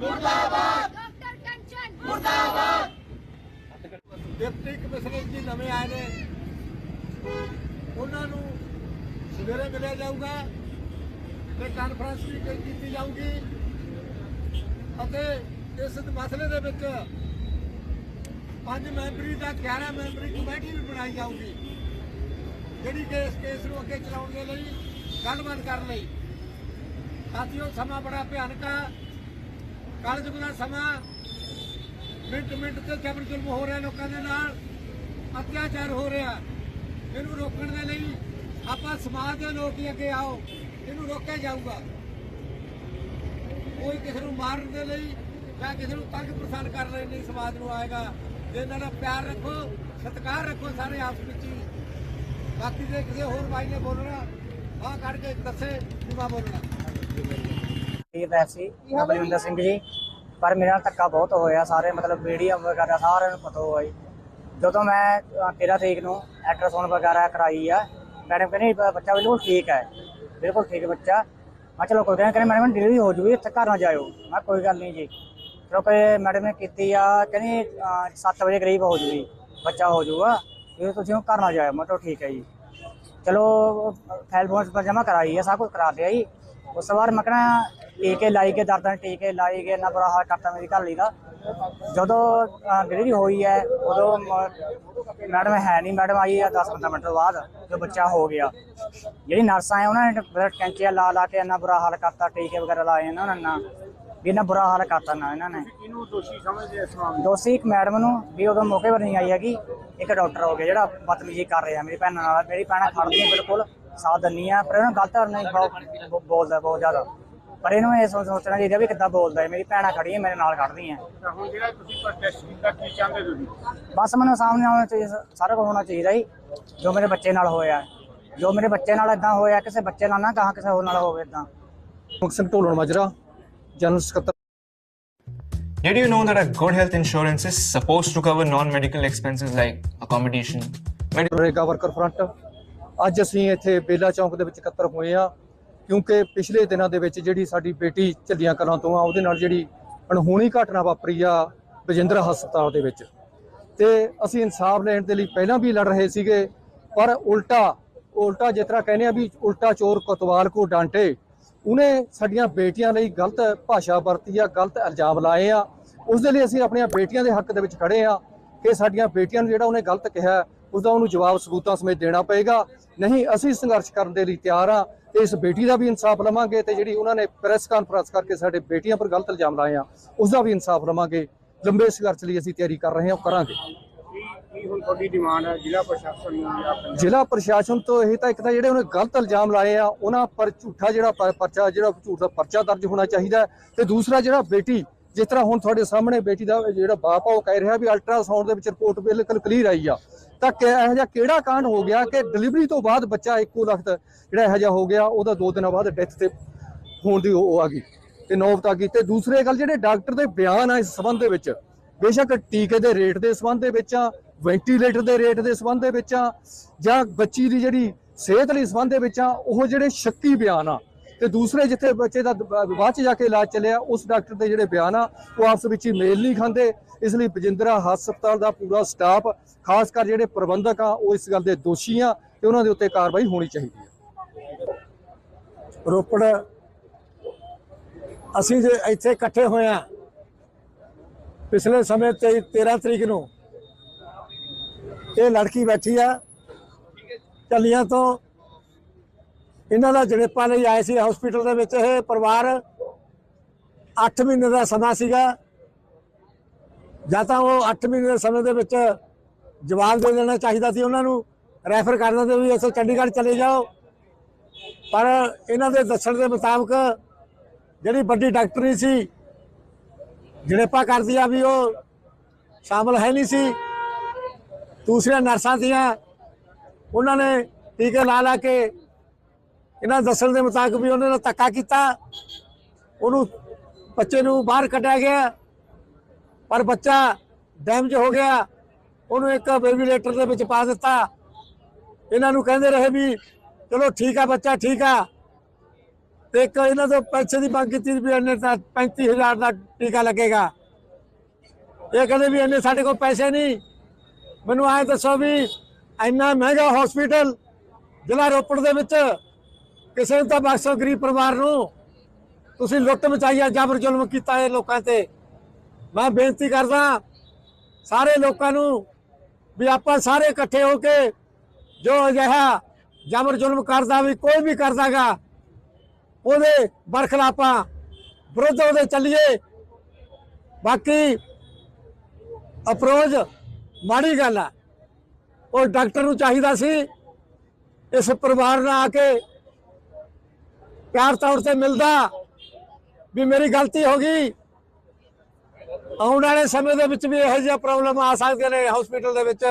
ਮੁਰਦਾਬਾਦ! ਡਾਕਟਰ ਕੰਚਨ! ਮੁਰਦਾਬਾਦ! Deputy commissioner ਜੀ ਨਵੇਂ ਆਏ ਨੇ। ਉਹਨਾਂ ਨੂੰ ਸਵੇਰੇ ਮਿਲਿਆ ਜਾਊਗਾ ਤੇ ਕਾਨਫਰੰਸ ਵੀ ਕੀਤੀ ਜਾਊਗੀ। ਅਤੇ ਇਸ ਮਸਲੇ ਦੇ ਵਿੱਚ ਪੰਜ ਮੈਂਬਰੀ ਦਾ 11 ਮੈਂਬਰੀ ਕਮੇਟੀ ਵੀ ਬਣਾਈ ਜਾਊਗੀ। ਜਿਹੜੀ ਕਿ ਇਸ ਕੇਸ ਨੂੰ ਅੱਗੇ ਚਲਾਉਣ ਦੇ ਲਈ ਗੱਲਬਾਤ ਕਰਨ ਲਈ। ਸਾਥੀਓ, ਸਮਾਂ ਬੜਾ ਭਿਆਨਕ ਆ। ਕੱਲ੍ਹ ਯੁੱਗ ਦਾ ਸਮਾਂ ਮਿੰਟ ਮਿੰਟ ਤੇ ਜ਼ਬਰ ਜ਼ੁਲਮ ਹੋ ਰਿਹਾ ਲੋਕਾਂ ਦੇ ਨਾਲ, ਅਤਿਆਚਾਰ ਹੋ ਰਿਹਾ। ਇਹਨੂੰ ਰੋਕਣ ਦੇ ਲਈ ਆਪਾਂ ਸਮਾਜ ਦੇ ਲੋਕ ਹੀ ਅੱਗੇ ਆਓ, ਇਹਨੂੰ ਰੋਕਿਆ ਜਾਊਗਾ। ਕੋਈ ਕਿਸੇ ਨੂੰ ਮਾਰਨ ਦੇ ਲਈ ਜਾਂ ਕਿਸੇ ਨੂੰ ਤੰਗ ਪਰੇਸ਼ਾਨ ਕਰਨ ਲਈ ਨਹੀਂ ਸਮਾਜ ਨੂੰ ਆਏਗਾ। ਜੇ ਇਹਨਾਂ ਦਾ ਪਿਆਰ ਰੱਖੋ, ਸਤਿਕਾਰ ਰੱਖੋ ਸਾਰੇ ਆਪਸ ਵਿੱਚ ਹੀ। ਬਾਕੀ ਜੇ ਕਿਸੇ ਹੋਰ ਭਾਈ ਨੇ ਬੋਲਣਾ, ਆਹ ਕੱਢ ਕੇ ਦੱਸੇ ਕਿ ਬੋਲਣਾ। ਠੀਕ ਹੈ ਮੈਂ ਬਲਵਿੰਦਰ ਸਿੰਘ ਜੀ। ਪਰ ਮੇਰੇ ਨਾਲ ਧੱਕਾ ਬਹੁਤ ਹੋਇਆ ਸਾਰੇ ਮਤਲਬ ਮੀਡੀਆ ਵਗੈਰਾ ਸਾਰਿਆਂ ਨੂੰ ਪਤਾ ਹੋਇਆ ਜੀ। ਜਦੋਂ ਮੈਂ ਅ, 13 ਤਰੀਕ ਨੂੰ ਅਲਟਰਾਸਾਊਂਡ ਵਗੈਰਾ ਕਰਾਈ ਆ ਮੈਡਮ ਕਹਿੰਦੀ ਬੱਚਾ ਬਿਲਕੁਲ ਠੀਕ ਹੈ। ਬਿਲਕੁਲ ਠੀਕ ਬੱਚਾ। ਮੈਂ ਚਲੋ ਕੋਈ ਗੱਲ ਕਹਿੰਦੇ ਮੈਡਮ ਡਿਲੀਵਰੀ ਹੋ ਜੂਗੀ ਇੱਥੇ ਘਰ ਨਾ ਜਾਇਓ। ਮੈਂ ਕੋਈ ਗੱਲ ਨਹੀਂ ਜੀ। ਚਲੋ ਕੋਈ ਮੈਡਮ ਨੇ ਕੀਤੀ ਆ ਕਹਿੰਦੀ 7 ਵਜੇ ਕਰੀਬ ਹੋ ਜੂਗੀ ਬੱਚਾ ਹੋ ਜਾਊਗਾ ਇਹ ਤੁਸੀਂ ਉਹ ਘਰ ਨਾ ਜਾਇਓ ਮੈਂ ਕਿਹਾ ਠੀਕ ਹੈ ਜੀ। ਚਲੋ ਫਾਈਲ ਫੋਨ ਪਰ ਜਮਾ ਕਰਾਈ ਹੈ ਸਭ ਕੁਝ ਕਰਾ ਲਿਆ ਜੀ। ਉਸ ਬਾਅਦ ਮੈਂ ਕਹਿਣਾ ਟੀਕੇ ਲਾਈ ਕੇ ਦਰਦਾਂ ਦੇ ਟੀਕੇ ਲਾਈ ਗਏ ਨਾ ਬੁਰਾ ਹਾਲ ਕਰਤਾ ਮੇਰੀ ਘਰ ਲਈ ਦਾ। ਜਦੋਂ ਡਿਲੀਵਰੀ ਹੋਈ ਹੈ ਉਦੋਂ ਮੈਡਮ ਹੈ ਨਹੀਂ ਮੈਡਮ ਆਈ ਆ 10-15 ਮਿੰਟ ਤੋਂ ਬਾਅਦ ਜੋ ਬੱਚਾ ਹੋ ਗਿਆ। ਜਿਹੜੀ ਨਰਸਾਂ ਆ ਉਹਨਾਂ ਨੇ ਬਲੱਡ ਕੈਂਚੀਆਂ ਲਾ ਲਾ ਕੇ ਇੰਨਾ ਬੁਰਾ ਹਾਲ ਕਰਤਾ ਟੀਕੇ ਵਗੈਰਾ ਲਾਏ ਇਹਨਾਂ ਨੇ ਨਾ ਵੀ ਇੰਨਾ ਬੁਰਾ ਹਾਲ ਕਰਤਾ ਨਾ ਇਹਨਾਂ ਨੇ। ਇਹਨੂੰ ਦੋਸ਼ੀ ਸਮਝਦੇ ਇਸ ਮਾਮਲੇ ਦੋਸ਼ੀ ਇੱਕ ਮੈਡਮ ਨੂੰ ਵੀ ਉਦੋਂ ਮੌਕੇ ਪਰ ਨਹੀਂ ਆਈ ਹੈਗੀ ਇੱਕ ਡਾਕਟਰ ਹੋ ਗਿਆ ਜਿਹੜਾ ਬਦਤਮੀਜ਼ੀ ਕਰ ਰਿਹਾ ਮੇਰੀ ਭੈਣ ਨਾਲ ਮੇਰੀ ਭੈਣਾਂ ਖੜਦੀਆਂ ਬਿਲਕੁਲ। ਸਾਥ ਦਿੰਨੀ ਆ ਪਰ ਇਹਨਾਂ ਗਲਤ ਨਹੀਂ ਬਹੁਤ ਬ- ਬੋਲਦਾ ਬਹੁਤ ਜ਼ਿਆਦਾ। ਪਰ ਇਹਨੂੰ ਇਹ ਸੋਚ- ਸੋਚਣਾ ਚਾਹੀਦਾ ਵੀ ਕਿੱਦਾਂ ਬੋਲਦਾ ਹੈ। ਮੇਰੀ ਭੈਣਾਂ ਖੜੀਆਂ ਮੇਰੇ ਨਾਲ ਖੜਦੀਆਂ ਹੁਣ ਜਿਹੜਾ ਤੁਸੀਂ ਪ੍ਰੋਟੈਸਟ ਕੀਤਾ ਕੀ ਚਾਹੁੰਦੇ ਤੁਸੀਂ? ਬਸ ਮੈਨੂੰ ਸਾਹਮਣੇ ਆਉਣਾ ਚਾਹੀਦਾ ਸਾਰਾ ਕੁਝ ਹੋਣਾ ਚਾਹੀਦਾ ਜੀ। ਜੋ ਮੇਰੇ ਬੱਚੇ ਨਾਲ ਹੋਇਆ ਜੋ ਮੇਰੇ ਬੱਚੇ ਨਾਲ ਇਦਾਂ ਹੋਇਆ ਕਿਸੇ ਬੱਚੇ ਨਾਲ ਨਾ ਕਹਾਂ ਕਿਸੇ ਹੋਰ ਨਾਲ ਹੋਵੇ ਇਦਾਂ ਮੁਖ ਸਿੰਘ ਢੋਲਣ ਮਾਜਰਾ ਜਨਰਲ ਸਕੱਤਰ। Did you know that a good health insurance is supposed to cover non medical expenses like accommodation, medical? Worker front ਅੱਜ ਅਸੀਂ ਇੱਥੇ ਬੇਲਾ ਚੌਂਕ ਦੇ ਵਿੱਚ ਇਕੱਤਰ ਹੋਏ ਆ ਕਿਉਂਕਿ ਪਿਛਲੇ ਦਿਨਾਂ ਦੇ ਵਿੱਚ ਜਿਹੜੀ ਸਾਡੀ ਬੇਟੀ ਝੱਲੀਆਂ ਕਲਾਂ ਤੋਂ ਆ, ਉਹਦੇ ਨਾਲ ਜਿਹੜੀ ਅਣਹੋਣੀ ਘਟਨਾ ਵਾਪਰੀ ਆ ਬਜਿੰਦਰ ਹਸਪਤਾਲ ਦੇ ਵਿੱਚ। ਤੇ ਅਸੀਂ ਇਨਸਾਫ ਲੈਣ ਦੇ ਲਈ ਪਹਿਲਾਂ ਵੀ ਲੜ ਰਹੇ ਸੀਗੇ, ਪਰ ਉਲਟਾ ਉਲਟਾ ਜਿਸ ਤਰ੍ਹਾਂ ਕਹਿੰਦੇ ਆ ਵੀ ਉਲਟਾ ਚੋਰ ਕੋਤਵਾਲ ਕੋ ਡਾਂਟੇ, ਉਹਨੇ ਸਾਡੀਆਂ ਬੇਟੀਆਂ ਲਈ ਗਲਤ ਭਾਸ਼ਾ ਵਰਤੀ ਆ, ਗਲਤ ਇਲਜ਼ਾਮ ਲਾਏ ਆ। ਉਸ ਦੇ ਲਈ ਅਸੀਂ ਆਪਣੀਆਂ ਬੇਟੀਆਂ ਦੇ ਹੱਕ ਦੇ ਵਿੱਚ ਖੜੇ ਆ ਕਿ ਸਾਡੀਆਂ ਬੇਟੀਆਂ ਨੂੰ ਜਿਹੜਾ ਉਹਨੇ ਗਲਤ ਕਿਹਾ ਉਸ ਦਾ ਉਹਨੂੰ ਜਵਾਬ ਸਬੂਤਾਂ ਸਮੇਤ ਦੇਣਾ ਪਏਗਾ। ਨਹੀਂ ਅਸੀਂ ਸੰਘਰਸ਼ ਕਰਨ ਦੇ ਲਈ ਤਿਆਰ ਆ ਤੇ ਇਸ ਬੇਟੀ ਦਾ ਵੀ ਇਨਸਾਫ ਲਵਾਂਗੇ ਤੇ ਜਿਹੜੀ ਉਹਨਾਂ ਨੇ ਪ੍ਰੈਸ ਕਾਨਫਰੰਸ ਕਰਕੇ ਸਾਡੇ ਬੇਟੀਆਂ ਪਰ ਗਲਤ ਇਲਜ਼ਾਮ ਲਾਏ ਆ ਉਸ ਦਾ ਵੀ ਇਨਸਾਫ ਲਵਾਂਗੇ। ਲੰਬੇ ਸੰਘਰਸ਼ ਲਈ ਅਸੀਂ ਤਿਆਰੀ ਕਰ ਰਹੇ ਹਾਂ ਕਰਾਂਗੇ। ਜ਼ਿਲ੍ਹਾ ਪ੍ਰਸ਼ਾਸਨ ਤੋਂ ਇਹ ਤਾਂ ਇੱਕ ਤਾਂ ਜਿਹੜੇ ਉਹਨੇ ਗਲਤ ਇਲਜ਼ਾਮ ਲਾਏ ਆ ਉਹਨਾਂ ਪਰ ਝੂਠਾ ਜਿਹੜਾ ਪਰਚਾ ਜਿਹੜਾ ਝੂਠ ਦਾ ਪਰਚਾ ਦਰਜ ਹੋਣਾ ਚਾਹੀਦਾ ਤੇ ਦੂਸਰਾ ਜਿਹੜਾ ਬੇਟੀ ਜਿਸ ਤਰ੍ਹਾਂ ਹੁਣ ਤੁਹਾਡੇ ਸਾਹਮਣੇ ਬੇਟੀ ਦਾ ਜਿਹੜਾ ਬਾਪ ਆ ਉਹ ਕਹਿ ਰਿਹਾ ਵੀ ਅਲਟਰਾਸਾਊਂਡ ਦੇ ਵਿੱਚ ਰਿਪੋਰਟ ਬਿਲਕੁਲ ਕਲੀਅਰ ਆਈ ਆ। ਤਾਂ ਕਿ ਇਹੋ ਜਿਹਾ ਕਿਹੜਾ ਕਾਂਡ ਹੋ ਗਿਆ ਕਿ ਡਿਲੀਵਰੀ ਤੋਂ ਬਾਅਦ ਬੱਚਾ ਇੱਕੋ ਲਖਤ ਜਿਹੜਾ ਇਹੋ ਜਿਹਾ ਹੋ ਗਿਆ, ਉਹਦਾ ਦੋ ਦਿਨਾਂ ਬਾਅਦ ਡੈਥ ਤੇ ਹੋਣ ਦੀ ਉਹ ਆ ਗਈ ਤੇ ਨੌਬਤ ਆ ਗਈ। ਤੇ ਦੂਸਰੇ ਗੱਲ ਜਿਹੜੇ ਡਾਕਟਰ ਦੇ ਬਿਆਨ ਆ ਇਸ ਸੰਬੰਧ ਦੇ ਵਿੱਚ, ਬੇਸ਼ੱਕ ਟੀਕੇ ਦੇ ਰੇਟ ਦੇ ਸੰਬੰਧ ਦੇ ਵਿੱਚ ਆ ਵੈਂਟੀਲੇਟਰ ਦੇ ਰੇਟ ਦੇ ਸੰਬੰਧ ਦੇ ਵਿੱਚ ਆ, ਜਾਂ ਬੱਚੀ ਦੀ ਜਿਹੜੀ ਸਿਹਤ ਲਈ ਸੰਬੰਧ ਦੇ ਵਿੱਚ ਆ, ਉਹ ਜਿਹੜੇ ਸ਼ੱਕੀ ਬਿਆਨ ਆ ਤੇ ਦੂਸਰੇ ਜਿੱਥੇ ਬੱਚੇ ਦਾ ਦ- ਬਾਅਦ ਚ ਜਾ ਕੇ ਇਲਾਜ ਚੱਲਿਆ, ਉਸ ਡਾਕਟਰ ਦੇ ਜਿਹੜੇ ਬਿਆਨ ਆ, ਉਹ ਆਪਸ ਵਿੱਚ ਹੀ ਮੇਲ ਨਹੀਂ ਖਾਂਦੇ। ਇਸ ਲਈ ਬਜਿੰਦਰਾ ਹਸਪਤਾਲ ਦਾ ਪੂਰਾ ਸਟਾਫ, ਖਾਸ ਕਰ ਜਿਹੜੇ ਪ੍ਰਬੰਧਕ ਆ, ਉਹ ਇਸ ਗੱਲ ਦੇ ਦੋਸ਼ੀ ਆ ਤੇ ਉਹਨਾਂ ਦੇ ਉੱਤੇ ਕਾਰਵਾਈ ਹੋਣੀ ਚਾਹੀਦੀ ਹੈ ਰੋਪੜ, ਅਸੀਂ ਜੇ ਇੱਥੇ ਇਕੱਠੇ ਹੋਏ ਆ, ਪਿਛਲੇ ਸਮੇਂ ਤੇ 13 ਤਰੀਕ ਨੂੰ ਇਹ ਲੜਕੀ ਬੈਠੀ ਆ, ਚੱਲੀਆਂ ਤੋਂ ਇਹਨਾਂ ਦਾ ਜਣੇਪਾ ਲਈ ਆਏ ਸੀ ਹਸਪੀਟਲ ਦੇ ਵਿੱਚ ਇਹ ਪਰਿਵਾਰ 8 ਮਹੀਨੇ ਦਾ ਸਮਾਂ ਸੀਗਾ। ਜਾਂ ਤਾਂ ਉਹ 8 ਮਹੀਨੇ ਦੇ ਸਮੇਂ ਦੇ ਵਿੱਚ ਜਵਾਬ ਦੇ ਦੇਣਾ ਚਾਹੀਦਾ ਸੀ ਉਹਨਾਂ ਨੂੰ ਰੈਫਰ ਕਰ ਦਿੰਦੇ ਵੀ ਇੱਥੇ ਚੰਡੀਗੜ੍ਹ ਚਲੇ ਜਾਓ। ਪਰ ਇਹਨਾਂ ਦੇ ਦੱਸਣ ਦੇ ਮੁਤਾਬਕ ਜਿਹੜੀ ਵੱਡੀ ਡਾਕਟਰੀ ਸੀ, ਜਣੇਪਾ ਕਰਦੀ ਆ ਵੀ ਉਹ ਸ਼ਾਮਲ ਹੈ ਨਹੀਂ ਸੀ। ਦੂਸਰੀਆਂ ਨਰਸਾਂ ਦੀਆਂ ਉਹਨਾਂ ਨੇ ਟੀਕੇ ਲਾ ਲਾ ਕੇ ਇਹਨਾਂ ਦੱਸਣ ਦੇ ਮੁਤਾਬਕ ਵੀ ਉਹਨਾਂ ਨੇ ਧੱਕਾ ਕੀਤਾ। ਉਹਨੂੰ ਬੱਚੇ ਨੂੰ ਬਾਹਰ ਕੱਢਿਆ ਗਿਆ। ਪਰ ਬੱਚਾ ਡੈਮਜ ਹੋ ਗਿਆ। ਉਹਨੂੰ ਇੱਕ ਵੈਂਟੀਲੇਟਰ ਦੇ ਵਿੱਚ ਪਾ ਦਿੱਤਾ। ਇਹਨਾਂ ਨੂੰ ਕਹਿੰਦੇ ਰਹੇ ਵੀ, ਚਲੋ ਠੀਕ ਆ ਬੱਚਾ, ਠੀਕ ਆ। ਤੇ ਇੱਕ ਇਹਨਾਂ ਤੋਂ ਪੈਸੇ ਦੀ ਮੰਗ ਕੀਤੀ ਵੀ ਇਹਨੇ ਤਾਂ 35000 ਦਾ ਟੀਕਾ ਲੱਗੇਗਾ। ਇਹ ਕਹਿੰਦੇ ਵੀ ਇਹਨੇ ਸਾਡੇ ਕੋਲ ਪੈਸੇ ਨਹੀਂ। ਮੈਨੂੰ ਆਏ ਦੱਸੋ ਵੀ ਇੰਨਾ ਮਹਿੰਗਾ ਹਸਪੀਟਲ ਜ਼ਿਲ੍ਹਾ ਰੋਪੜ ਦੇ ਵਿੱਚ ਕਿਸੇ ਨੂੰ ਤਾਂ ਬਖਸ਼ੋ ਗਰੀਬ ਪਰਿਵਾਰ ਨੂੰ। ਤੁਸੀਂ ਲੁੱਟ ਮਚਾਈ ਆ ਜਬਰ ਜ਼ੁਲਮ ਕੀਤਾ ਇਹ ਲੋਕਾਂ ਤੇ। ਮੈਂ ਬੇਨਤੀ ਕਰਦਾ, ਸਾਰੇ ਲੋਕਾਂ ਨੂੰ ਵੀ ਆਪਾਂ ਸਾਰੇ ਇਕੱਠੇ ਹੋ ਕੇ ਜੋ ਅਜਿਹਾ ਜਬਰ ਜ਼ੁਲਮ ਕਰਦਾ ਵੀ ਕੋਈ ਵੀ ਕਰਦਾਗਾ, ਉਹਦੇ ਬਰਖਲਾਫਾਂ ਵਿਰੁੱਧ ਉਹਦੇ ਚੱਲੀਏ। ਬਾਕੀ ਅਪਰੋਚ ਮਾੜੀ ਗੱਲ ਆ। ਉਹ ਡਾਕਟਰ ਨੂੰ ਚਾਹੀਦਾ ਸੀ, ਇਸ ਪਰਿਵਾਰ ਨਾਲ ਆ ਕੇ ਪਿਆਰ ਤੌਰ ਤੇ ਮਿਲਦਾ ਵੀ ਮੇਰੀ ਗਲਤੀ ਹੋ ਗਈ। ਆਉਣ ਵਾਲੇ ਸਮੇਂ ਦੇ ਵਿੱਚ ਵੀ ਇਹੋ ਜਿਹੀਆਂ ਪ੍ਰੋਬਲਮ ਆ ਸਕਦੀਆਂ ਨੇ ਹਸਪੀਟਲ ਦੇ ਵਿੱਚ।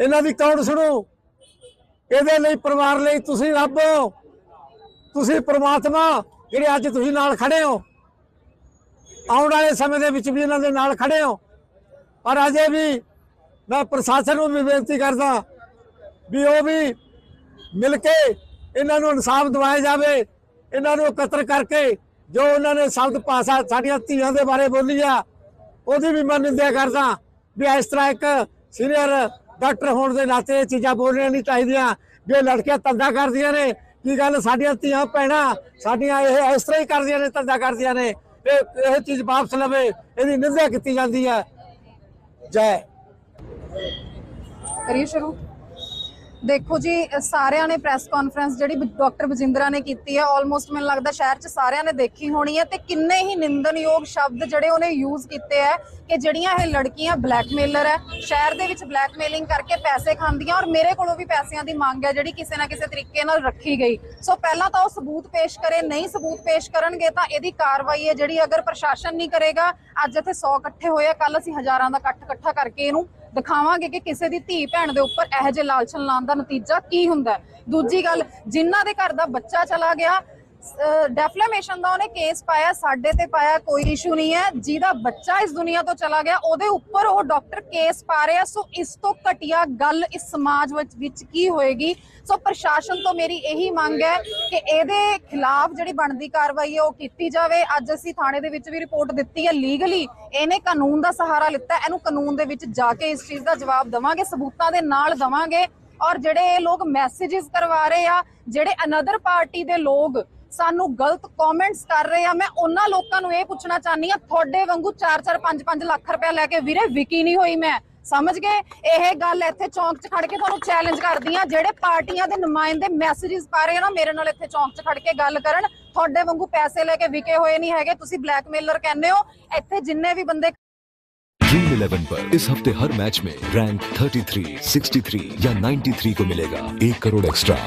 ਇਹਨਾਂ ਦੀ ਕੌਣ ਸੁਣੂ? ਇਹਦੇ ਲਈ ਪਰਿਵਾਰ ਲਈ ਤੁਸੀਂ ਰੱਬ ਹੋ। ਤੁਸੀਂ ਪ੍ਰਮਾਤਮਾ, ਜਿਹੜੇ ਅੱਜ ਤੁਸੀਂ ਨਾਲ ਖੜੇ ਹੋ। ਆਉਣ ਵਾਲੇ ਸਮੇਂ ਦੇ ਵਿੱਚ ਵੀ ਇਹਨਾਂ ਦੇ ਨਾਲ ਖੜੇ ਹੋ। ਪਰ ਅਜੇ ਵੀ ਮੈਂ ਪ੍ਰਸ਼ਾਸਨ ਨੂੰ ਵੀ ਬੇਨਤੀ ਕਰਦਾ ਵੀ ਉਹ ਵੀ ਮਿਲ ਕੇ ਇਹਨਾਂ ਨੂੰ ਇਨਸਾਫ ਦਿਵਾਇਆ ਜਾਵੇ, ਇਹਨਾਂ ਨੂੰ ਇਕੱਤਰ ਕਰਕੇ ਜੋ ਉਹਨਾਂ ਨੇ ਸ਼ਬਦ ਭਾਸ਼ਾ ਸਾਡੀਆਂ ਧੀਆਂ ਦੇ ਬਾਰੇ ਬੋਲੀ ਆ, ਉਹਦੀ ਵੀ ਮੈਂ ਨਿੰਦਿਆ ਕਰਦਾ ਵੀ ਇਸ ਤਰ੍ਹਾਂ ਇੱਕ ਸੀਨੀਅਰ ਡਾਕਟਰ ਹੋਣ ਦੇ ਨਾਤੇ ਇਹ ਚੀਜ਼ਾਂ ਬੋਲਣੀਆਂ ਨਹੀਂ ਚਾਹੀਦੀਆਂ, ਵੀ ਲੜਕੀਆਂ ਤੰਦਾ ਕਰਦੀਆਂ ਨੇ, ਕੀ ਗੱਲ ਸਾਡੀਆਂ ਧੀਆਂ ਭੈਣਾਂ ਸਾਡੀਆਂ ਇਹ ਇਸ ਤਰ੍ਹਾਂ ਹੀ ਕਰਦੀਆਂ ਨੇ ਤੰਦਾ ਕਰਦੀਆਂ ਨੇ, ਇਹ ਇਹ ਚੀਜ਼ ਵਾਪਸ ਲਵੇ, ਇਹਦੀ ਨਿੰਦਿਆ ਕੀਤੀ ਜਾਂਦੀ ਹੈ। ਜੈ। ਕਰੀਏ ਸ਼ੁਰੂ। ਦੇਖੋ ਜੀ ਸਾਰਿਆਂ ਨੇ ਪ੍ਰੈਸ ਕਾਨਫਰੰਸ ਜਿਹੜੀ ਡਾਕਟਰ ਬਜਿੰਦਰਾ ਨੇ ਕੀਤੀ ਹੈ ਆਲਮੋਸਟ ਮੈਨੂੰ ਲੱਗਦਾ ਸ਼ਹਿਰ 'ਚ ਸਾਰਿਆਂ ਨੇ ਦੇਖੀ ਹੋਣੀ ਹੈ ਤੇ ਕਿੰਨੇ ਹੀ ਨਿੰਦਨਯੋਗ ਸ਼ਬਦ ਜਿਹੜੇ ਉਹਨੇ ਯੂਜ਼ ਕੀਤੇ ਹੈ ਕਿ ਜਿਹੜੀਆਂ ਇਹ ਲੜਕੀਆਂ ਬਲੈਕਮੇਲਰ ਹੈ ਸ਼ਹਿਰ ਦੇ ਵਿੱਚ ਬਲੈਕਮੇਲਿੰਗ ਕਰਕੇ ਪੈਸੇ ਖਾਂਦੀਆਂ ਔਰ ਮੇਰੇ ਕੋਲੋਂ ਵੀ ਪੈਸਿਆਂ ਦੀ ਮੰਗ ਹੈ ਜਿਹੜੀ ਕਿਸੇ ਨਾ ਕਿਸੇ ਤਰੀਕੇ ਨਾਲ ਰੱਖੀ ਗਈ। ਸੋ ਪਹਿਲਾਂ ਤਾਂ ਉਹ ਸਬੂਤ ਪੇਸ਼ ਕਰੇ, ਨਹੀਂ ਸਬੂਤ ਪੇਸ਼ ਕਰਨਗੇ ਤਾਂ ਇਹਦੀ ਕਾਰਵਾਈ ਹੈ ਜਿਹੜੀ ਅਗਰ ਪ੍ਰਸ਼ਾਸਨ ਨਹੀਂ ਕਰੇਗਾ, ਅੱਜ ਇੱਥੇ 100 ਇਕੱਠੇ ਹੋਏ ਆ ਕੱਲ ਅਸੀਂ ਹਜ਼ਾਰਾਂ ਦਾ ਇਕੱਠ ਇਕੱਠਾ ਕਰਕੇ ਇਹਨੂੰ ਦਿਖਾਵਾਂਗੇ ਕਿ ਕਿਸੇ ਦੀ ਧੀ ਭੈਣ ਦੇ ਉੱਪਰ ਇਹੋ ਜਿਹੇ ਲਾਲਚਨ ਲਾਉਣ ਦਾ ਨਤੀਜਾ ਕੀ ਹੁੰਦਾ ਦੂਜੀ ਗੱਲ, ਜਿਨ੍ਹਾਂ ਦੇ ਘਰ ਦਾ ਬੱਚਾ ਚਲਾ ਗਿਆ ਡੈਫਲੇਮੇਸ਼ਨ ਦਾ ਉਹਨੇ ਕੇਸ ਪਾਇਆ, ਸਾਡੇ ਤੇ ਪਾਇਆ, ਕੋਈ ਇਸ਼ੂ ਨਹੀਂ ਹੈ। ਜਿਹਦਾ ਬੱਚਾ ਇਸ ਦੁਨੀਆ ਤੋਂ ਚਲਾ ਗਿਆ, ਉਹਦੇ ਉੱਪਰ ਉਹ ਡਾਕਟਰ ਕੇਸ ਪਾ ਰਿਹਾ। ਸੋ ਇਸ ਤੋਂ ਘਟੀਆ ਗੱਲ ਇਸ ਸਮਾਜ ਵਿੱਚ ਵਿੱਚ ਕੀ ਹੋਏਗੀ? ਸੋ ਪ੍ਰਸ਼ਾਸਨ ਤੋਂ ਮੇਰੀ ਇਹੀ ਮੰਗ ਹੈ ਕਿ ਇਹਦੇ ਖਿਲਾਫ ਜਿਹੜੀ ਬਣਦੀ ਕਾਰਵਾਈ ਹੈ, ਉਹ ਕੀਤੀ ਜਾਵੇ। ਅੱਜ ਅਸੀਂ ਥਾਣੇ ਦੇ ਵਿੱਚ ਵੀ ਰਿਪੋਰਟ ਦਿੱਤੀ ਹੈ ਲੀਗਲੀ ਇਹਨੇ ਕਾਨੂੰਨ ਦਾ ਸਹਾਰਾ ਲਿੱਤਾ ਇਹਨੂੰ ਕਾਨੂੰਨ ਦੇ ਵਿੱਚ ਜਾ ਕੇ ਇਸ ਚੀਜ਼ ਦਾ ਜਵਾਬ ਦਵਾਂਗੇ, ਸਬੂਤਾਂ ਦੇ ਨਾਲ ਦਵਾਂਗੇ। ਔਰ ਜਿਹੜੇ ਇਹ ਲੋਕ ਮੈਸੇजेस ਕਰਵਾ ਰਹੇ ਆ, ਜਿਹੜੇ ਅਨਦਰ ਪਾਰਟੀ ਦੇ ਲੋਕ ਸਾਨੂੰ ਗਲਤ ਕਮੈਂਟਸ ਕਰ ਰਹੇ ਆ। ਮੈਂ ਉਹਨਾਂ ਲੋਕਾਂ ਨੂੰ ਇਹ ਪੁੱਛਣਾ ਚਾਹਨੀ ਆ ਤੁਹਾਡੇ ਵਾਂਗੂ 4-4 5-5 ਲੱਖ ਰੁਪਏ ਲੈ ਕੇ ਵੀਰੇ ਵਿਕੀ ਨਹੀਂ ਹੋਈ ਮੈਂ। ਸਮਝ ਗਏ? ਇਹ ਗੱਲ ਇੱਥੇ ਚੌਂਕ 'ਚ ਖੜ ਕੇ ਤੁਹਾਨੂੰ ਚੈਲੰਜ ਕਰਦੀ ਆ ਜਿਹੜੇ ਪਾਰਟੀਆਂ ਦੇ ਨੁਮਾਇੰਦੇ ਮੈਸੇजेस ਪਾ ਰਹੇ ਆ ਨਾ ਮੇਰੇ ਨਾਲ ਇੱਥੇ ਚੌਂਕ 'ਚ ਖੜ ਕੇ ਗੱਲ ਕਰਨ ਤੁਹਾਡੇ ਵਾਂਗੂ ਪੈਸੇ ਲੈ ਕੇ ਵਿਕੇ ਹੋਏ ਨਹੀਂ ਹੈਗੇ। ਤੁਸੀਂ ਬਲੈਕਮੇਲਰ ਕਹਿੰਦੇ ਹੋ। ਇੱਥੇ ਜਿੰਨੇ ਵੀ ਬੰਦੇ ड्रीम इलेवन पर इस हफ्ते हर मैच में रैंक 33, 63 या 93 को मिलेगा एक करोड़ एक्स्ट्रा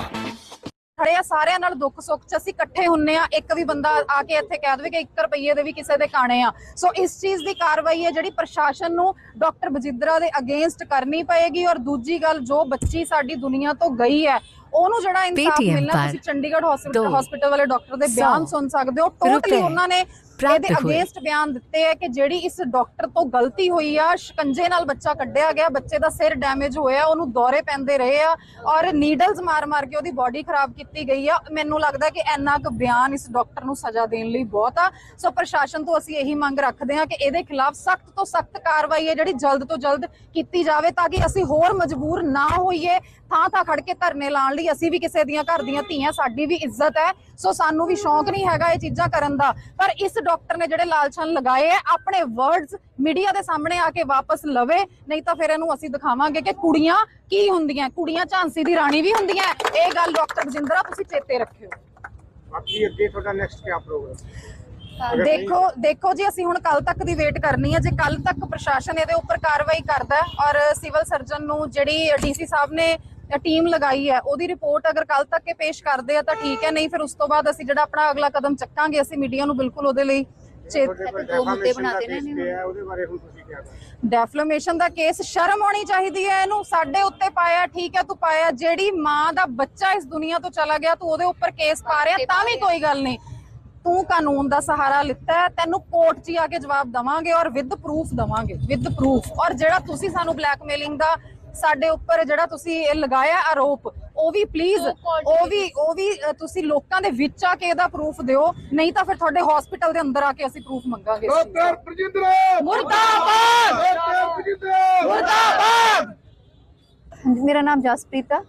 ਖੜੇ ਆ, ਸਾਰਿਆਂ ਨਾਲ ਦੁੱਖ ਸੁੱਖ 'ਚ ਅਸੀਂ ਇਕੱਠੇ ਹੁੰਨੇ ਆ। ਇੱਕ ਵੀ ਬੰਦਾ ਆ ਕੇ ਇੱਥੇ ਕਹਿ ਦੇਵੇ ਕਿ 1 ਰੁਪਏ ਦੇ ਵੀ ਕਿਸੇ ਦੇ ਕਾਣੇ ਆ। ਸੋ ਇਸ ਚੀਜ਼ ਦੀ ਕਾਰਵਾਈ ਹੈ ਜਿਹੜੀ ਪ੍ਰਸ਼ਾਸਨ ਨੂੰ ਡਾਕਟਰ ਬਜਿੰਦਰਾ ਦੇ ਅਗੇਂਸਟ ਕਰਨੀ ਪਏਗੀ ਔਰ ਦੂਜੀ ਗੱਲ, ਜੋ ਬੱਚੀ ਸਾਡੀ ਦੁਨੀਆ ਤੋਂ ਗਈ ਹੈ ਉਹਨੂੰ ਜਿਹੜਾ ਇਨਸਾਫ ਮਿਲਣਾ ਤੁਸੀਂ ਚੰਡੀਗੜ੍ਹ ਹਸਪੀਟਲ ਵਾਲੇ ਡਾਕਟਰ ਦੇ ਬਿਆਨ ਸੁਣ ਸਕਦੇ ਹੋ। ਟੋਟਲੀ ਉਹਨਾਂ ਨੇ ਇਹਦੇ। ਅਗੇਂਸਟ ਬਿਆਨ ਦਿੱਤੇ ਹੈ ਕਿ ਜਿਹੜੀ ਇਸ ਡਾਕਟਰ ਤੋਂ ਗਲਤੀ ਹੋਈ ਆ ਸ਼ਿਕੰਜੇ ਨਾਲ ਬੱਚਾ ਕੱਢਿਆ ਗਿਆ ਬੱਚੇ ਦਾ ਸਿਰ ਡੈਮੇਜ ਹੋਇਆ ਉਹਨੂੰ ਦੌਰੇ ਪੈਂਦੇ ਰਹੇ ਆ ਔਰ ਨੀਡਲਸ ਮਾਰ-ਮਾਰ ਕੇ ਉਹਦੀ ਬਾਡੀ ਖਰਾਬ ਕੀਤੀ ਗਈ ਆ। ਮੈਨੂੰ ਲੱਗਦਾ ਕਿ ਇੰਨਾ ਕੁ ਬਿਆਨ ਇਸ ਡਾਕਟਰ ਨੂੰ ਸਜ਼ਾ ਦੇਣ ਲਈ ਬਹੁਤ ਆ। ਸੋ ਪ੍ਰਸ਼ਾਸਨ ਤੋਂ ਅਸੀਂ ਇਹੀ ਮੰਗ ਰੱਖਦੇ ਹਾਂ ਕਿ ਇਹਦੇ ਖਿਲਾਫ ਸਖਤ ਤੋਂ ਸਖਤ ਕਾਰਵਾਈ ਹੈ ਜਿਹੜੀ ਜਲਦ ਤੋਂ ਜਲਦ ਕੀਤੀ ਜਾਵੇ ਤਾਂ ਕਿ ਅਸੀਂ ਹੋਰ ਮਜਬੂਰ ਨਾ ਹੋਈਏ ਥਾਂ ਥਾਂ ਖੜ ਕੇ ਧਰਨੇ ਲਾਉਣ ਲਈ ਅਸੀਂ ਵੀ ਕਿਸੇ ਦੀਆਂ ਘਰ ਦੀਆਂ ਧੀਆਂ ਸਾਡੀ ਵੀ ਇੱਜ਼ਤ ਹੈ। ਸੋ ਸਾਨੂੰ ਵੀ ਸ਼ੌਂਕ ਨਹੀਂ ਹੈਗਾ ਇਹ ਚੀਜ਼ਾਂ ਕਰਨ ਦਾ। ਪਰ ਇਸ ਡਾਕਟਰ ਨੇ ਜਿਹੜੇ ਲਾਲਚਨ ਲਗਾਏ ਆ ਆਪਣੇ ਵਰਡਸ ਮੀਡੀਆ ਦੇ ਸਾਹਮਣੇ ਆ ਕੇ ਵਾਪਸ ਲਵੇ ਨਹੀਂ ਤਾਂ ਫਿਰ ਇਹਨੂੰ ਅਸੀਂ ਦਿਖਾਵਾਂਗੇ ਕਿ ਕੁੜੀਆਂ ਕੀ ਹੁੰਦੀਆਂ ਕੁੜੀਆਂ ਝਾਂਸੀ ਦੀ ਰਾਣੀ ਵੀ ਹੁੰਦੀਆਂ। ਇਹ ਗੱਲ ਡਾਕਟਰ ਬਜਿੰਦਰਾ ਤੁਸੀਂ ਚੇਤੇ ਰੱਖਿਓ। ਬਾਕੀ ਅੱਗੇ ਤੁਹਾਡਾ ਨੈਕਸਟ ਕੀ ਪ੍ਰੋਗਰਾਮ ਦੇਖੋ ਦੇਖੋ ਜੀ ਅਸੀਂ ਹੁਣ ਕੱਲ ਤੱਕ ਦੀ ਵੇਟ ਕਰਨੀ ਹੈ। ਜੇ ਕੱਲ ਤੱਕ ਪ੍ਰਸ਼ਾਸਨ ਇਹਦੇ ਉੱਪਰ ਕਾਰਵਾਈ ਕਰਦਾ ਔਰ ਸਿਵਲ ਸਰਜਨ ਨੂੰ ਜਿਹੜੀ ਡੀਸੀ ਸਾਹਿਬ ਨੇ ਟੀਮ ਲਗਾਈ ਹੈ ਉਹਦੀ ਰਿਪੋਰਟ ਅਗਰ ਕੱਲ ਤੱਕ ਇਹ ਪੇਸ਼ ਕਰਦੇ ਆ ਤਾਂ ਠੀਕ ਹੈ ਨਹੀਂ ਫਿਰ ਉਸ ਤੋਂ ਬਾਅਦ ਅਸੀਂ ਜਿਹੜਾ ਆਪਣਾ ਅਗਲਾ ਕਦਮ ਚੱਕਾਂਗੇ ਅਸੀਂ ਮੀਡੀਆ ਨੂੰ ਬਿਲਕੁਲ ਉਹਦੇ ਲਈ ਹੁਣ ਡੈਫਲੇਮੇਸ਼ਨ ਦਾ ਕੇਸ ਸ਼ਰਮ ਆਉਣੀ ਚਾਹੀਦੀ ਹੈ ਇਹਨੂੰ ਸਾਡੇ ਉੱਤੇ ਪਾਇਆ ਠੀਕ ਹੈ ਤੂੰ ਪਾਇਆ ਜਿਹੜੀ ਮਾਂ ਦਾ ਬੱਚਾ ਇਸ ਦੁਨੀਆ ਤੋਂ ਚਲਾ ਗਿਆ ਤੂੰ ਉਹਦੇ ਉੱਪਰ ਕੇਸ ਪਾ ਰਿਹਾ ਤਾਂ ਵੀ ਕੋਈ ਗੱਲ ਨਹੀਂ। ਤੂੰ ਕਾਨੂੰਨ ਦਾ ਸਹਾਰਾ ਲਿੱਤਾ ਤੈਨੂੰ ਕੋਰਟ 'ਚ ਆ ਕੇ ਜਵਾਬ ਦਵਾਂਗੇ ਔਰ ਵਿਦ ਪ੍ਰੂਫ ਦਵਾਂਗੇ ਵਿਦ ਪ੍ਰੂਫ ਔਰ ਜਿਹੜਾ ਤੁਸੀਂ ਸਾਨੂੰ ਬਲੈਕਮੇਲਿੰਗ ਦਾ ਸਾਡੇ ਉੱਪਰ ਜਿਹੜਾ ਤੁਸੀਂ ਇਹ ਲਗਾਇਆ ਆਰੋਪ ਉਹ ਵੀ ਪਲੀਜ਼ ਉਹ ਵੀ ਉਹ ਵੀ ਤੁਸੀਂ ਲੋਕਾਂ ਦੇ ਵਿੱਚ ਆ ਕੇ ਇਹਦਾ ਪ੍ਰੂਫ ਦਿਓ ਨਹੀਂ ਤਾਂ ਫਿਰ ਤੁਹਾਡੇ ਹਸਪੀਟਲ ਦੇ ਅੰਦਰ ਆ ਕੇ ਅਸੀਂ ਪ੍ਰੂਫ ਮੰਗਾਂਗੇ ਡਾਕਟਰ ਪ੍ਰਜਿੰਦਰ ਮੁਰਦਾਬਾਦ! ਮੁਰਦਾਬਾਦ! ਮੇਰਾ ਨਾਮ ਜਸਪ੍ਰੀਤ ਆ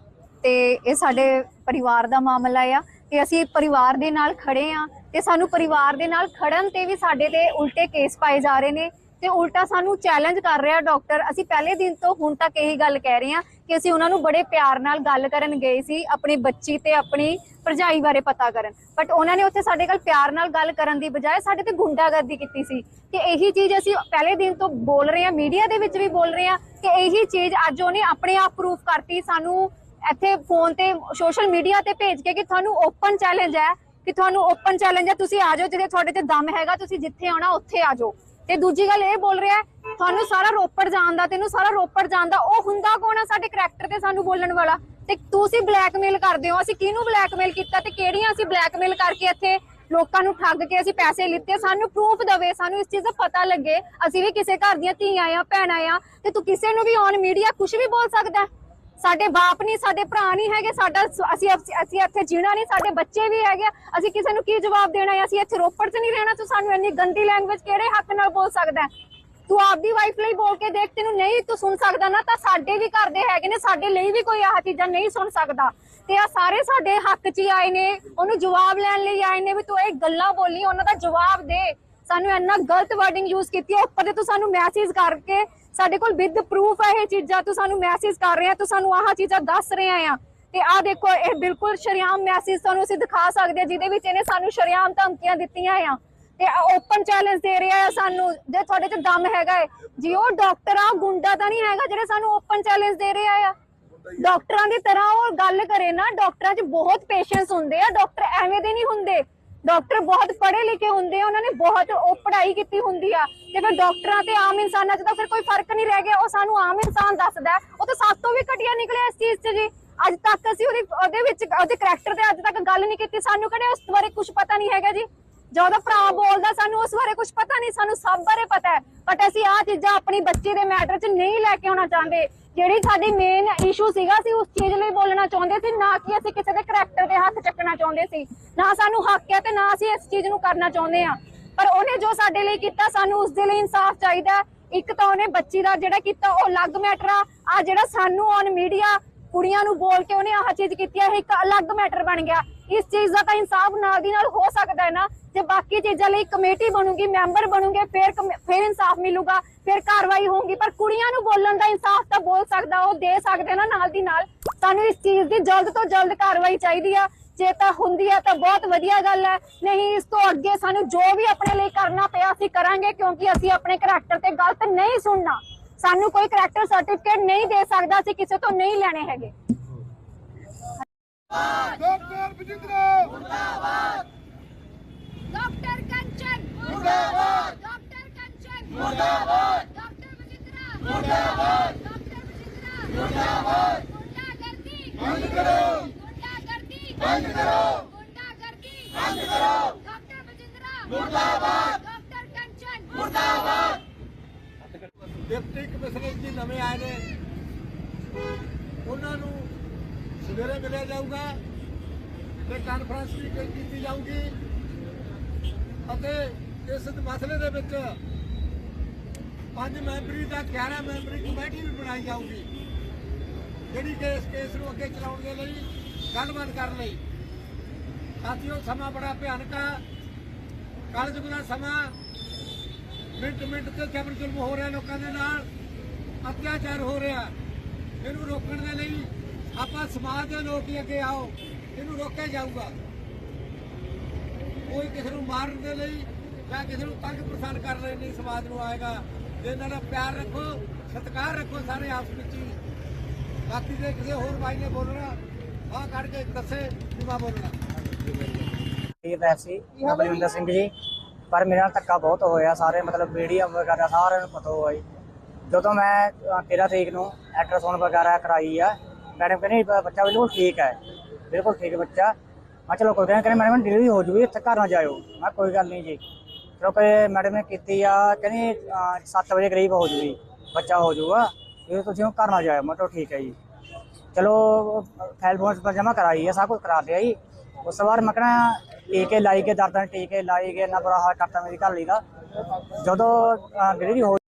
ਤੇ ਇਹ ਸਾਡੇ ਪਰਿਵਾਰ ਦਾ ਮਾਮਲਾ ਆ ਤੇ ਅਸੀਂ ਪਰਿਵਾਰ ਦੇ ਨਾਲ ਖੜੇ ਆ ਤੇ ਸਾਨੂੰ ਪਰਿਵਾਰ ਦੇ ਨਾਲ ਖੜਨ ਤੇ ਵੀ ਸਾਡੇ ਤੇ ਉਲਟੇ ਕੇਸ ਪਾਏ ਜਾ ਰਹੇ ਨੇ ਤੇ ਉਲਟਾ ਸਾਨੂੰ ਚੈਲੰਜ ਕਰ ਰਿਹਾ ਡਾਕਟਰ ਅਸੀਂ ਪਹਿਲੇ ਦਿਨ ਤੋਂ ਹੁਣ ਤੱਕ ਇਹੀ ਗੱਲ ਕਹਿ ਰਹੇ ਆ ਕਿ ਅਸੀਂ ਉਹਨਾਂ ਨੂੰ ਬੜੇ ਪਿਆਰ ਨਾਲ ਗੱਲ ਕਰਨ ਗਏ ਸੀ, ਆਪਣੀ ਬੱਚੀ ਤੇ ਆਪਣੀ ਭਰਜਾਈ ਬਾਰੇ ਪਤਾ ਕਰਨ। ਬਟ ਉਹਨਾਂ ਨੇ ਉੱਥੇ ਸਾਡੇ ਨਾਲ ਪਿਆਰ ਨਾਲ ਗੱਲ ਕਰਨ ਦੀ ਬਜਾਏ ਸਾਡੇ ਤੇ ਗੁੰਡਾਗਰਦੀ ਕੀਤੀ ਸੀ ਤੇ ਇਹੀ ਚੀਜ਼ ਅਸੀਂ ਪਹਿਲੇ ਦਿਨ ਤੋਂ ਬੋਲ ਰਹੇ ਹਾਂ ਮੀਡੀਆ ਦੇ ਵਿੱਚ ਵੀ ਬੋਲ ਰਹੇ ਹਾਂ ਕਿ ਇਹੀ ਚੀਜ਼ ਅੱਜ ਉਹਨੇ ਆਪਣੇ ਆਪ ਪ੍ਰੂਫ ਕਰਤੀ। ਸਾਨੂੰ ਇੱਥੇ ਫੋਨ ਤੇ ਸੋਸ਼ਲ ਮੀਡੀਆ ਤੇ ਭੇਜ ਕੇ ਕਿ ਤੁਹਾਨੂੰ ਓਪਨ ਚੈਲੰਜ ਹੈ, ਕਿ ਤੁਹਾਨੂੰ ਓਪਨ ਚੈਲੰਜ ਹੈ। ਤੁਸੀਂ ਆ ਜਾਓ, ਜਿਹਦੇ ਤੁਹਾਡੇ ਤੇ ਦਮ ਹੈਗਾ, ਤੁਸੀਂ ਜਿੱਥੇ ਆਉਣਾ, ਉੱਥੇ ਆ ਜਾਓ। ਤੇ ਦੂਜੀ ਗੱਲ ਇਹ ਬੋਲ ਰਿਹਾ ਤੁਹਾਨੂੰ ਸਾਰਾ ਰੋਪੜ ਜਾਣ ਤੈਨੂੰ ਸਾਰਾ ਰੋਪੜ ਜਾਣ ਉਹ ਹੁੰਦਾ ਕੌਣ ਆ ਸਾਡੇ ਕਰੈਕਟਰ ਤੇ ਸਾਨੂੰ ਬੋਲਣ ਵਾਲਾ? ਤੇ ਤੁਸੀਂ ਬਲੈਕਮੇਲ ਕਰਦੇ ਹੋ, ਅਸੀਂ ਕਿਹਨੂੰ ਬਲੈਕਮੇਲ ਕੀਤਾ ਤੇ ਕਿਹੜੀਆਂ ਅਸੀਂ ਬਲੈਕਮੇਲ ਕਰਕੇ ਇੱਥੇ ਲੋਕਾਂ ਨੂੰ ਠੱਗ ਕੇ ਅਸੀਂ ਪੈਸੇ ਲਿੱਤੇ? ਸਾਨੂੰ ਪ੍ਰੂਫ ਦਵੇ, ਸਾਨੂੰ ਇਸ ਚੀਜ਼ ਦਾ ਪਤਾ ਲੱਗੇ, ਅਸੀਂ ਵੀ ਕਿਸੇ ਘਰ ਦੀਆਂ ਧੀਆਂ ਆ, ਭੈਣਾਂ ਆ, ਤੇ ਤੂੰ ਕਿਸੇ ਨੂੰ ਵੀ ਔਨ ਮੀਡੀਆ ਕੁਝ ਵੀ ਬੋਲ ਸਕਦਾ? ਸਾਡੇ ਬਾਪ ਨਹੀਂ, ਸਾਡੇ ਭਰਾ ਨਹੀਂ ਹੈਗੇ, ਸਾਡਾ ਅਸੀਂ ਅਸੀਂ ਇੱਥੇ ਜੀਣਾ ਨਹੀਂ, ਸਾਡੇ ਬੱਚੇ ਵੀ ਹੈਗੇ ਅਸੀਂ ਕਿਸੇ ਨੂੰ ਕੀ ਜਵਾਬ ਦੇਣਾ ਹੈ? ਅਸੀਂ ਇੱਥੇ ਰੋਪੜ 'ਚ ਨਹੀਂ ਰਹਿਣਾ, ਤੂੰ ਸਾਨੂੰ ਇੰਨੀ ਗੰਦੀ ਲੈਂਗੁਏਜ ਕਿਹੜੇ ਹੱਕ ਨਾਲ ਬੋਲ ਸਕਦਾ ਤੂੰ ਆਪਦੀ ਵਾਈਫ ਲਈ ਬੋਲ ਕੇ ਦੇਖ, ਤੈਨੂੰ ਨਹੀਂ ਤੂੰ ਸੁਣ ਸਕਦਾ ਨਾ, ਤਾਂ ਸਾਡੇ ਵੀ ਘਰ ਦੇ ਹੈਗੇ ਨੇ, ਸਾਡੇ ਲਈ ਵੀ ਕੋਈ ਆਹ ਚੀਜ਼ਾਂ ਨਹੀਂ ਸੁਣ ਸਕਦਾ। ਤੇ ਆ ਸਾਰੇ ਸਾਡੇ ਹੱਕ 'ਚ ਹੀ ਆਏ ਨੇ, ਉਹਨੂੰ ਜਵਾਬ ਲੈਣ ਲਈ ਆਏ ਨੇ ਵੀ ਤੂੰ ਇਹ ਗੱਲਾਂ ਬੋਲੀ, ਉਹਨਾਂ ਦਾ ਜਵਾਬ ਦੇ। ਸਾਨੂੰ ਇੰਨਾ ਗਲਤ ਵਰਡਿੰਗ ਯੂਜ਼ ਕੀਤੀ ਹੈ, ਉੱਪਰ ਤੇ ਤੂੰ ਸਾਨੂੰ ਮੈਸੇਜ ਕਰਕੇ ਸਾਡੇ ਕੋਲ ਵਿਦ ਪ੍ਰੂਫ ਹੈ ਇਹ ਚੀਜ਼ਾਂ, ਤੂੰ ਸਾਨੂੰ ਮੈਸੇਜ ਕਰ ਰਿਹਾ ਤੂੰ ਸਾਨੂੰ ਆਹ ਚੀਜ਼ਾਂ ਦੱਸ ਰਿਹਾ ਆ। ਤੇ ਆਹ ਦੇਖੋ, ਇਹ ਬਿਲਕੁਲ ਸ਼ਰਿਆਮ ਮੈਸੇਜ ਤੁਹਾਨੂੰ ਅਸੀਂ ਦਿਖਾ ਸਕਦੇ ਹਾਂ, ਜਿਹਦੇ ਵਿੱਚ ਇਹਨੇ ਸਾਨੂੰ ਸ਼ਰਿਆਮ ਧਮਕੀਆਂ ਦਿੱਤੀਆਂ ਆ। ਤੇ ਓਪਨ ਚੈਲੰਜ ਦੇ ਰਿਹਾ ਆ ਸਾਨੂੰ, ਜੇ ਤੁਹਾਡੇ ਚ ਦਮ ਹੈਗਾ ਹੈ ਜੀ ਉਹ ਡਾਕਟਰ ਆ, ਗੁੰਡਾ ਤਾਂ ਨਹੀਂ ਹੈਗਾ ਜਿਹੜਾ ਸਾਨੂੰ ਓਪਨ ਚੈਲੰਜ ਦੇ ਰਿਹਾ ਆ। ਡਾਕਟਰਾਂ ਦੀ ਤਰ੍ਹਾਂ ਉਹ ਗੱਲ ਕਰੇ ਨਾ ਡਾਕਟਰਾਂ 'ਚ ਬਹੁਤ ਪੇਸ਼ੈਂਸ ਹੁੰਦੇ ਆ ਡਾਕਟਰ ਐਵੇਂ ਦੇ ਨਹੀਂ ਹੁੰਦੇ। ਡਾਕਟਰ ਬਹੁਤ ਪੜ੍ਹੇ ਲਿਖੇ ਹੁੰਦੇ ਆ, ਉਹਨਾਂ ਨੇ ਬਹੁਤ ਉਹ ਪੜ੍ਹਾਈ ਕੀਤੀ ਹੁੰਦੀ ਆ। ਤੇ ਫਿਰ ਡਾਕਟਰਾਂ ਤੇ ਆਮ ਇਨਸਾਨਾਂ 'ਚ ਤਾਂ ਫਿਰ ਕੋਈ ਫ਼ਰਕ ਨਹੀਂ ਰਹਿ ਗਿਆ, ਉਹ ਸਾਨੂੰ ਆਮ ਇਨਸਾਨ ਦੱਸਦਾ ਉਹ ਤਾਂ ਸਾਤੋਂ ਤੋਂ ਵੀ ਘਟੀਆ ਨਿਕਲਿਆ ਇਸ ਚੀਜ਼ 'ਚ ਜੀ। ਅੱਜ ਤੱਕ ਅਸੀਂ ਉਹਦੀ, ਉਹਦੇ ਵਿੱਚ, ਉਹਦੇ ਕਰੈਕਟਰ ਤੇ ਅੱਜ ਤੱਕ ਗੱਲ ਨਹੀਂ ਕੀਤੀ, ਸਾਨੂੰ ਕਿਹੜੇ ਉਸ ਬਾਰੇ ਕੁਝ ਪਤਾ ਨਹੀਂ ਹੈਗਾ ਜੀ। ਜਦੋਂ ਭਰਾ ਬੋਲਦਾ ਸਾਨੂੰ, ਉਸ ਬਾਰੇ ਕੁਝ ਪਤਾ ਨਹੀਂ, ਸਾਨੂੰ ਸਭ ਬਾਰੇ ਪਤਾ ਹੈ। ਬਟ ਅਸੀਂ ਆਹ ਚੀਜ਼ਾਂ ਆਪਣੀ ਬੱਚੀ ਦੇ ਮੈਟਰ 'ਚ ਨਹੀਂ ਲੈ ਕੇ ਆਉਣਾ ਚਾਹੁੰਦੇ। ਜਿਹੜੀ ਸਾਡੀ ਮੇਨ ਇਸ਼ੂ ਸੀਗਾ ਸੀ ਉਸ ਚੀਜ਼ ਲਈ ਬੋਲਣਾ ਚਾਹੁੰਦੇ ਸੀ, ਨਾ ਕਿ ਅਸੀਂ ਕਿਸੇ ਦੇ ਕਰੈਕਟਰ ਦੇ ਹੱਥ ਚੱਕਣਾ ਚਾਹੁੰਦੇ ਸੀ। ਨਾ ਸਾਨੂੰ ਹੱਕ ਹੈ ਤੇ ਨਾ ਅਸੀਂ ਇਸ ਚੀਜ਼ ਨੂੰ ਕਰਨਾ ਚਾਹੁੰਦੇ ਆ ਪਰ ਉਹਨੇ ਜੋ ਸਾਡੇ ਲਈ ਕੀਤਾ, ਸਾਨੂੰ ਉਸ ਦੇ ਲਈ ਇਨਸਾਫ ਚਾਹੀਦਾ ਇੱਕ ਤਾਂ ਉਹਨੇ ਬੱਚੀ ਦਾ ਜਿਹੜਾ ਕੀਤਾ, ਉਹ ਅਲੱਗ ਮੈਟਰ ਆ। ਆ ਜਿਹੜਾ ਸਾਨੂੰ ਔਨ ਮੀਡੀਆ ਕੁੜੀਆਂ ਨੂੰ ਬੋਲ ਕੇ ਉਹਨੇ ਆਹ ਚੀਜ਼ ਕੀਤੀ ਹੈ ਇਹ ਇੱਕ ਅਲੱਗ ਮੈਟਰ ਬਣ ਗਿਆ। ਇਸ ਚੀਜ਼ ਦਾ ਤਾਂ ਇਨਸਾਫ ਨਾਲ ਦੀ ਨਾਲ ਹੋ ਸਕਦਾ ਹੈ ਨਾ। ਜੇ ਬਾਕੀ ਚੀਜ਼ਾਂ ਲਈ ਕਮੇਟੀ ਬਣੂਗੀ, ਮੈਂਬਰ ਬਣੂਗੇ, ਫਿਰ ਫਿਰ ਇਨਸਾਫ ਮਿਲੂਗਾ, ਫਿਰ ਕਾਰਵਾਈ ਹੋਊਗੀ। ਪਰ ਕੁੜੀਆਂ ਨੂੰ ਬੋਲਣ ਦਾ ਇਨਸਾਫ ਤਾਂ ਬੋਲ ਸਕਦਾ, ਉਹ ਦੇ ਸਕਦੇ ਨਾ ਨਾਲ ਦੀ ਨਾਲ। ਸਾਨੂੰ ਇਸ ਚੀਜ਼ ਦੀ ਜਲਦ ਤੋਂ ਜਲਦ ਕਾਰਵਾਈ ਚਾਹੀਦੀ ਆ। ਜੇ ਤਾਂ ਹੁੰਦੀ ਹੈ ਤਾਂ ਬਹੁਤ ਵਧੀਆ ਗੱਲ ਹੈ ਨਹੀਂ, ਇਸ ਤੋਂ ਅੱਗੇ ਸਾਨੂੰ ਜੋ ਵੀ ਆਪਣੇ ਲਈ ਕਰਨਾ ਪਿਆ, ਅਸੀਂ ਕਰਾਂਗੇ, ਕਿਉਂਕਿ ਅਸੀਂ ਆਪਣੇ ਕਰੈਕਟਰ ਤੇ ਗਲਤ ਨਹੀਂ ਸੁਣਨਾ। सानू कोई करैक्टर सर्टिफिकेट नहीं दे सकता से किसे तो नहीं लेने हैगे ਡਿਪਟੀ ਕਮਿਸ਼ਨਰ ਜੀ ਨਵੇਂ ਆਏ ਨੇ। ਉਹਨਾਂ ਨੂੰ ਸਵੇਰੇ ਮਿਲਿਆ ਜਾਊਗਾ ਤੇ ਕਾਨਫਰੰਸ ਵੀ ਕ- ਕੀਤੀ ਜਾਊਗੀ। ਅਤੇ ਇਸ ਮਸਲੇ ਦੇ ਵਿੱਚ ਪੰਜ ਮੈਂਬਰੀ ਦਾ 11 ਮੈਂਬਰੀ ਕਮੇਟੀ ਵੀ ਬਣਾਈ ਜਾਊਗੀ, ਜਿਹੜੀ ਕਿ ਇਸ ਕੇਸ ਨੂੰ ਅੱਗੇ ਚਲਾਉਣ ਦੇ ਲਈ, ਗੱਲਬਾਤ ਕਰਨ ਲਈ। ਸਾਥੀਓ, ਸਮਾਂ ਬੜਾ ਭਿਆਨਕ ਆ। ਕਲਯੁਗ ਦਾ ਸਮਾਂ ਮਿੰਟ ਮਿੰਟ ਤੇ ਜ਼ਬਰ ਜ਼ੁਲਮ ਹੋ ਰਿਹਾ ਲੋਕਾਂ ਦੇ ਨਾਲ ਅਤਿਆਚਾਰ ਹੋ ਰਿਹਾ। ਇਹਨੂੰ ਰੋਕਣ ਦੇ ਲਈ ਆਪਾਂ ਸਮਾਜ ਦੇ ਲੋਕ ਹੀ ਅੱਗੇ ਆਓ ਇਹਨੂੰ ਰੋਕਿਆ ਜਾਊਗਾ। ਕੋਈ ਕਿਸੇ ਨੂੰ ਮਾਰਨ ਦੇ ਲਈ ਜਾਂ ਕਿਸੇ ਨੂੰ ਤੰਗ ਪਰੇਸ਼ਾਨ ਕਰਨ ਲਈ ਨਹੀਂ ਸਮਾਜ ਨੂੰ ਆਏਗਾ। ਜੇ ਇਹਨਾਂ ਦਾ ਪਿਆਰ ਰੱਖੋ ਸਤਿਕਾਰ ਰੱਖੋ ਸਾਰੇ ਆਪਸ ਵਿੱਚ ਹੀ। ਬਾਕੀ ਦੇ ਕਿਸੇ ਹੋਰ ਭਾਈ ਨੇ ਬੋਲਣਾ ਆਹ ਕੱਢ ਕੇ ਦੱਸੇ ਕਿ ਮੈਂ ਬੋਲਣਾ। ਵੀਰ ਵੈਸੀ ਬਲਵਿੰਦਰ ਸਿੰਘ ਜੀ। ਪਰ ਮੇਰੇ ਨਾਲ ਧੱਕਾ ਬਹੁਤ ਹੋਇਆ ਸਾਰੇ ਮਤਲਬ ਮੀਡੀਆ ਵਗੈਰਾ ਸਾਰਿਆਂ ਨੂੰ ਪਤਾ ਹੋਇਆ ਜੀ। ਜਦੋਂ ਮੈਂ ਅ, 13 ਤਰੀਕ ਨੂੰ ਅਲਟਰਾਸਾਊਂਡ ਵਗੈਰਾ ਕਰਾਈ ਆ ਮੈਡਮ ਕਹਿੰਦੀ ਬੱਚਾ ਬਿਲਕੁਲ ਠੀਕ ਹੈ ਬਿਲਕੁਲ ਠੀਕ ਬੱਚਾ। ਮੈਂ ਚਲੋ ਕੋਈ ਗੱਲ ਕਹਿੰਦੇ ਮੈਡਮ ਡਿਲੀਵਰੀ ਹੋ ਜੂਗੀ ਇੱਥੇ ਘਰ ਨਾ ਜਾਇਓ। ਮੈਂ ਕਿਹਾ ਕੋਈ ਗੱਲ ਨਹੀਂ ਜੀ। ਚਲੋ ਕੋਈ ਮੈਡਮ ਨੇ ਕੀਤੀ ਆ ਕਹਿੰਦੀ 7 ਵਜੇ ਕਰੀਬ ਹੋ ਜੂਗੀ ਬੱਚਾ ਹੋ ਜਾਊਗਾ ਇਹ ਤੁਸੀਂ ਉਹ ਘਰ ਨਾ ਜਾਇਓ। ਮੈਂ ਕਿਹਾ ਠੀਕ ਹੈ ਜੀ। ਚਲੋ ਫਾਈਲ ਫੋਨ ਪਰ ਜਮ੍ਹਾਂ ਕਰਾਈ ਆ ਸਭ ਕੁਝ ਕਰਾ ਲਿਆ ਜੀ। ਉਸ ਤੋਂ ਬਾਅਦ ਮੈਂ ਟੀਕੇ ਲਾਈ ਕੇ ਦਰਦਾਂ ਦੇ ਟੀਕੇ ਲਾਈ ਗਏ ਨਾ ਬੁਰਾ ਹਾਲ ਕਰਤਾ ਮੇਰੀ ਘਰ ਲਈ ਦਾ। ਜਦੋਂ ਡਿਲੀਵਰੀ ਹੋ